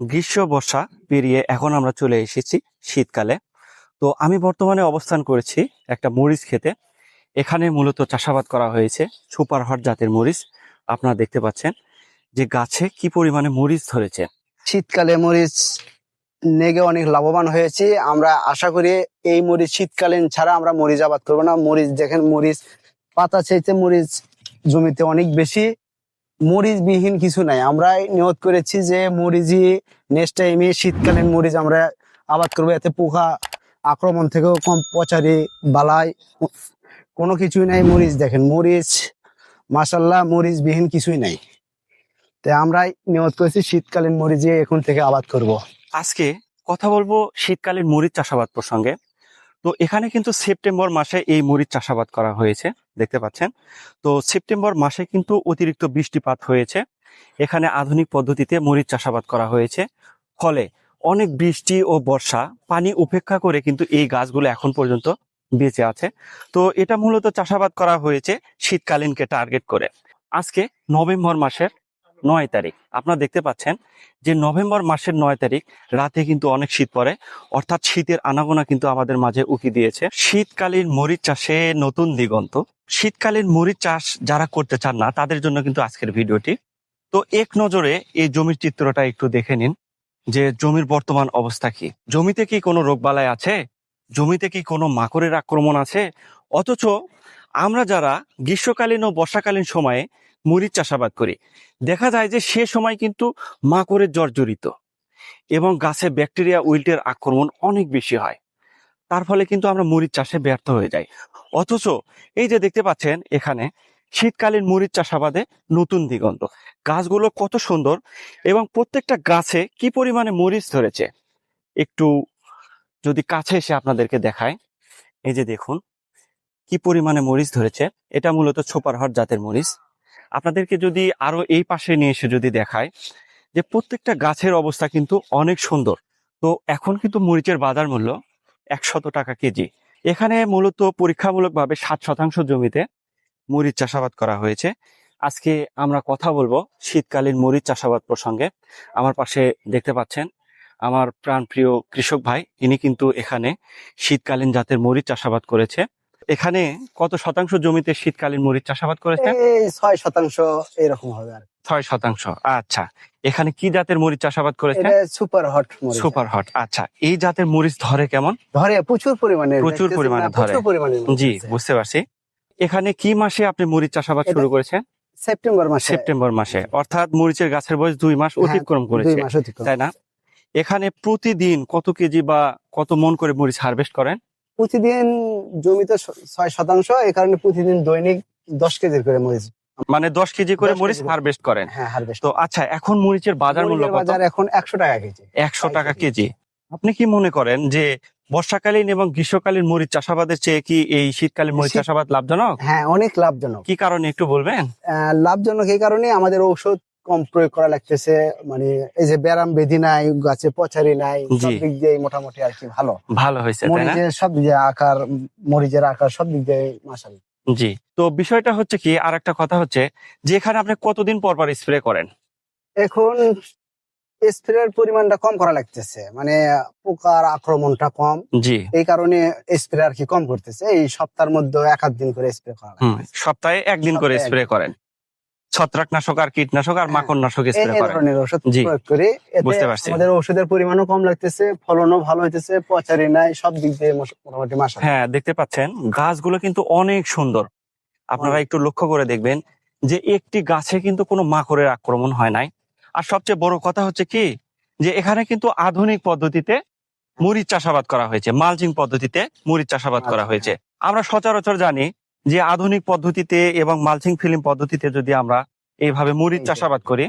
গ্রীষ্ম, বর্ষা পেরিয়ে এখন আমরা চলে এসেছি শীতকালে। তো আমি বর্তমানে অবস্থান করেছি একটা মরিচ খেতে। এখানে মূলত চাষাবাদ করা হয়েছে সুপার হট জাতের মরিচ। আপনারা দেখতে পাচ্ছেন যে গাছে কি পরিমাণে মরিচ ধরেছে। শীতকালে মরিচ নেগে অনেক লাভবান হয়েছি। আমরা আশা করি এই মরিচ শীতকালীন ছাড়া আমরা মরিচ আবাদ করব না। মরিচ দেখেন, মরিচ পাতা চাইতে মরিচ জমিতে অনেক বেশি মরিচ বিহীন কিছু নাই। আমরা নিয়ত করেছি যে মরিচই নেক্সট টাইমে শীতকালীন মরিচ আমরা আবাদ করব। এতে পোকা আক্রমণ থেকেও কম পচারি, বালাই, কোনো কিছুই নাই মরিচ দেখেন। মরিচ মাসাল্লাহ মরিচ বিহীন কিছুই নাই। তাই আমরা নিয়ত করেছি শীতকালীন মরিচে এখন থেকে আবাদ করব। আজকে কথা বলব শীতকালীন মরিচ চাষাবাদ প্রসঙ্গে। তো এখানে কিন্তু সেপ্টেম্বর মাসে এই মরিচ চাষাবাদ করা হয়েছে, দেখতে পাচ্ছেন। তো সেপ্টেম্বর মাসে কিন্তু অতিরিক্ত বৃষ্টিপাত হয়েছে। এখানে আধুনিক পদ্ধতিতে মরিচ চাষাবাদ করা হয়েছে। ফলে অনেক বৃষ্টি ও বর্ষা, পানি উপেক্ষা করে কিন্তু এই গাছগুলো এখন পর্যন্ত বেঁচে আছে। তো এটা মূলত চাষাবাদ করা হয়েছে শীতকালীনকে টার্গেট করে। আজকে নভেম্বর মাসের নয় তারিখ। আপনারা দেখতে পাচ্ছেন যে নভেম্বর মাসের নয় তারিখ, রাতে কিন্তু অনেক শীত পড়ে। অর্থাৎ শীতের আনাগোনা কিন্তু আমাদের মাঝে উকি দিয়েছে। শীতকালীন মরিচ চাষে নতুন দিগন্ত। শীতকালীন মরিচ চাষ যারা করতে চান না, তাদের জন্য কিন্তু আজকের ভিডিওটি। তো এক নজরে এই জমির চিত্রটা একটু দেখে নিন যে জমির বর্তমান অবস্থা কি। জমিতে কি কোনো রোগবালাই আছে? জমিতে কি কোনো মাকড়ের আক্রমণ আছে? অথচ আমরা যারা গ্রীষ্মকালীন ও বর্ষাকালীন সময়ে মরিচ চাষাবাদ করি। দেখা যায় যে সে সময় কিন্তু মাকড়ের জর্জরিত এবং গাছে ব্যাকটেরিয়া উইল্টের আক্রমণ অনেক বেশি হয়। তার ফলে কিন্তু আমরা মরিচ চাষে ব্যর্থ হয়ে যাই। অথচ এই যে দেখতে পাচ্ছেন এখানে শীতকালীন মরিচ চাষাবাদে নতুন দিগন্ত। গাছগুলো কত সুন্দর এবং প্রত্যেকটা গাছে কি পরিমাণে মরিচ ধরেছে। একটু যদি কাছে এসে আপনাদেরকে দেখায় এই যে দেখুন, কি পরিমাণে মরিচ ধরেছে। এটা মূলত ছোপারহট জাতের মরিচ। আপনাদেরকে যদি আরও এই পাশে নিয়ে এসে যদি দেখায় যে প্রত্যেকটা গাছের অবস্থা কিন্তু অনেক সুন্দর। তো এখন কিন্তু মরিচের বাজার মূল্য একশত টাকা কেজি। এখানে মূলত পরীক্ষামূলকভাবে সাত শতাংশ জমিতে মরিচ চাষাবাদ করা হয়েছে। আজকে আমরা কথা বলব শীতকালীন মরিচ চাষাবাদ প্রসঙ্গে। আমার পাশে দেখতে পাচ্ছেন আমার প্রাণপ্রিয় কৃষক ভাই। ইনি কিন্তু এখানে শীতকালীন জাতের মরিচ চাষাবাদ করেছে। এখানে কত শতাংশ জমিতে শীতকালীন মরিচ চাষাবাদ করেছে এই ছয় শতাংশ এরকম হবে আর ছয় শতাংশ আচ্ছা। এখানে কি জাতের মরিচ চাষাবাদ করেছে সুপার হট সুপার হট আচ্ছা। এই জাতের মরিচ ধরে কেমন? ধরে প্রচুর পরিমাণে প্রচুর পরিমাণে ধরে। জি বুঝতে পারছি। এখানে কি মাসে আপনি মরিচ চাষাবাদ শুরু করেছেন? সেপ্টেম্বর মাসে। সেপ্টেম্বর মাসে। অর্থাৎ মরিচের গাছের বয়স দুই মাস হ্যাঁ, অতিক্রম করেছে তাই না? এখানে প্রতিদিন কত কেজি বা কত মন করে মরিচ হারভেস্ট করেন? প্রতিদিন জমিতে ছয় শতাংশ এই কারণে প্রতিদিন দৈনিক দশ কেজির করে মরিচ। মানে দশ কেজি করে মরিচ হারভেস্ট করেন। হ্যাঁ হারভেস্ট তো আচ্ছা এখন মরিচের বাজার মূল্য বাজার এখন একশো টাকা কেজি। একশো টাকা কেজি। আপনি কি মনে করেন যে বর্ষাকালীন এবং গ্রীষ্মকালীন মরিচ চাষাবাদের চেয়ে কি এই শীতকালীন মরিচ চাষাবাদ লাভজনক? হ্যাঁ অনেক লাভজনক। কি কারণে একটু বলবেন? আহ, লাভজনক এই কারণে আমাদের ঔষধ কম প্রয়োগ করা লাগতেছে মানে এই যে ব্যারাম বেধি নাই গাছে পচারি নাই সব দিক দিয়ে মোটামুটি আর কি ভালো। ভালো হয়েছে মরিচের সব দিক দিয়ে আকার মরিচের আকার সব দিক দিয়ে মাসাল জি তো বিষয়টা হচ্ছে কি আর একটা কথা হচ্ছে যে এখানে আপনি কতদিন পর পর স্প্রে করেন? এখন স্প্রের পরিমাণটা কম করা লাগতেছে মানে পোকার আক্রমণটা কম। জি। এই কারণে স্প্রে আর কি কম করতেছে এই সপ্তাহের মধ্যে এক আধ দিন করে স্প্রে করা সপ্তাহে একদিন করে স্প্রে করেন। ছত্রাকনাশক আর কীটনাশক আর হ্যাঁ। মাকড়নাশক স্প্রে ধরনের ওষুধ প্রয়োগ করি। বুঝতে পারছি। আমাদের ওষুধের পরিমাণও কম লাগতেছে ফলনও ভালো হইতেছে পচারি নাই সব দিক দিয়ে মোটামুটি মাসা হ্যাঁ দেখতে পাচ্ছেন গাছগুলো কিন্তু অনেক সুন্দর। আপনারা একটু লক্ষ্য করে দেখবেন যে একটি গাছে কিন্তু কোনো মাকড়ের আক্রমণ হয় নাই। আর সবচেয়ে বড় কথা হচ্ছে কি যে এখানে কিন্তু আধুনিক পদ্ধতিতে মরিচ চাষাবাদ করা হয়েছে মালচিং পদ্ধতিতে মুড়ির চাষাবাদ করা আচ্ছা, হয়েছে। আমরা সচরাচর জানি যে আধুনিক পদ্ধতিতে এবং মালচিং ফিল্ম পদ্ধতিতে যদি আমরা এইভাবে মরিচ চাষাবাদ করি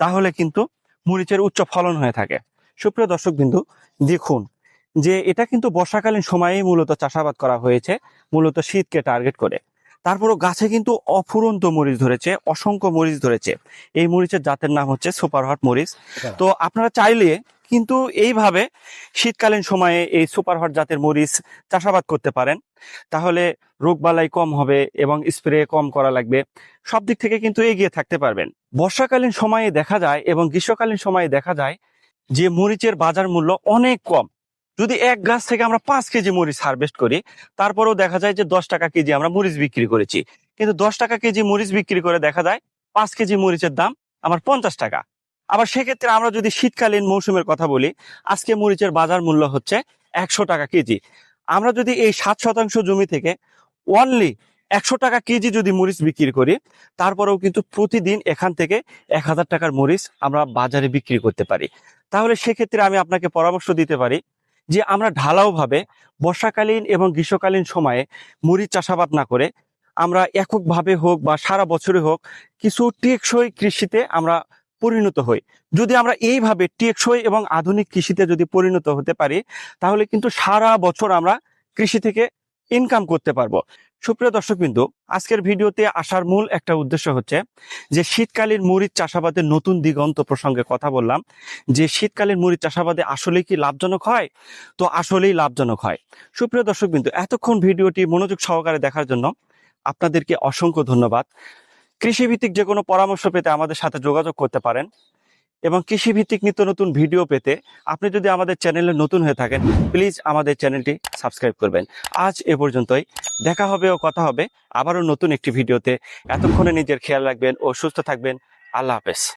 তাহলে কিন্তু মরিচের উচ্চ ফলন হয়ে থাকে। সুপ্রিয় দর্শক বিন্দু দেখুন যে এটা কিন্তু বর্ষাকালীন সময়েই মূলত চাষাবাদ করা হয়েছে মূলত শীতকে টার্গেট করে। তারপরও গাছে কিন্তু অফুরন্ত মরিচ ধরেছে অসংখ্য মরিচ ধরেছে। এই মরিচের জাতের নাম হচ্ছে সুপার হট মরিচ। তো আপনারা চাইলে কিন্তু এইভাবে শীতকালীন সময়ে এই সুপার হট জাতের মরিচ চাষাবাদ করতে পারেন। তাহলে রোগবালাই কম হবে এবং স্প্রে কম করা লাগবে। সব দিক থেকে কিন্তু এগিয়ে থাকতে পারবেন। বর্ষাকালীন সময়ে দেখা যায় এবং গ্রীষ্মকালীন সময়ে দেখা যায় যে মরিচের বাজার মূল্য অনেক কম। যদি এক গাছ থেকে আমরা পাঁচ কেজি মরিচ হারভেস্ট করি, তারপরেও দেখা যায় যে দশ টাকা কেজি আমরা মরিচ বিক্রি করেছি। কিন্তু দশ টাকা কেজি মরিচ বিক্রি করে দেখা যায় পাঁচ কেজি মরিচের দাম আমার পঞ্চাশ টাকা। আবার সেক্ষেত্রে আমরা যদি শীতকালীন মৌসুমের কথা বলি, আজকে মরিচের বাজার মূল্য হচ্ছে একশো টাকা কেজি। আমরা যদি এই সাত শতাংশ জমি থেকে অনলি একশো টাকা কেজি যদি মরিচ বিক্রি করি, তারপরেও কিন্তু প্রতিদিন এখান থেকে এক হাজার টাকার মরিচ আমরা বাজারে বিক্রি করতে পারি। তাহলে সেক্ষেত্রে আমি আপনাকে পরামর্শ দিতে পারি যে আমরা ঢালাওভাবে বর্ষাকালীন এবং গ্রীষ্মকালীন সময়ে মরিচ চাষাবাদ না করে আমরা এককভাবে হোক বা সারা বছরে হোক কিছু টেকসই কৃষিতে আমরা পরিণত হই। যদি আমরা এইভাবে টেকসই এবং আধুনিক কৃষিতে যদি পরিণত হতে পারি, তাহলে কিন্তু সারা বছর আমরা কৃষি থেকে ইনকাম করতে পারব। সুপ্রিয় দর্শকবিন্দু, আজকের ভিডিওতে আসার মূল একটা উদ্দেশ্য হচ্ছে যে শীতকালীন মরিচ চাষাবাদের নতুন দিগন্ত প্রসঙ্গে কথা বললাম। যে শীতকালীন মরিচ চাষাবাদে আসলে কি লাভজনক হয়? তো আসলেই লাভজনক হয়। সুপ্রিয় দর্শকবিন্দু, এতক্ষণ ভিডিওটি মনোযোগ সহকারে দেখার জন্য আপনাদেরকে অসংখ্য ধন্যবাদ। কৃষিভিত্তিক যে কোনো পরামর্শ পেতে আমাদের সাথে যোগাযোগ করতে পারেন। এবং কৃষিভিত্তিক নিত্য নতুন ভিডিও পেতে আপনি যদি আমাদের চ্যানেলে নতুন হয়ে থাকেন প্লিজ আমাদের চ্যানেলটি সাবস্ক্রাইব করবেন। আজ এ পর্যন্তই। দেখা হবে ও কথা হবে। আবারও নতুন একটি ভিডিওতে। এতক্ষণে নিজের খেয়াল রাখবেন ও সুস্থ থাকবেন। আল্লাহ হাফেজ।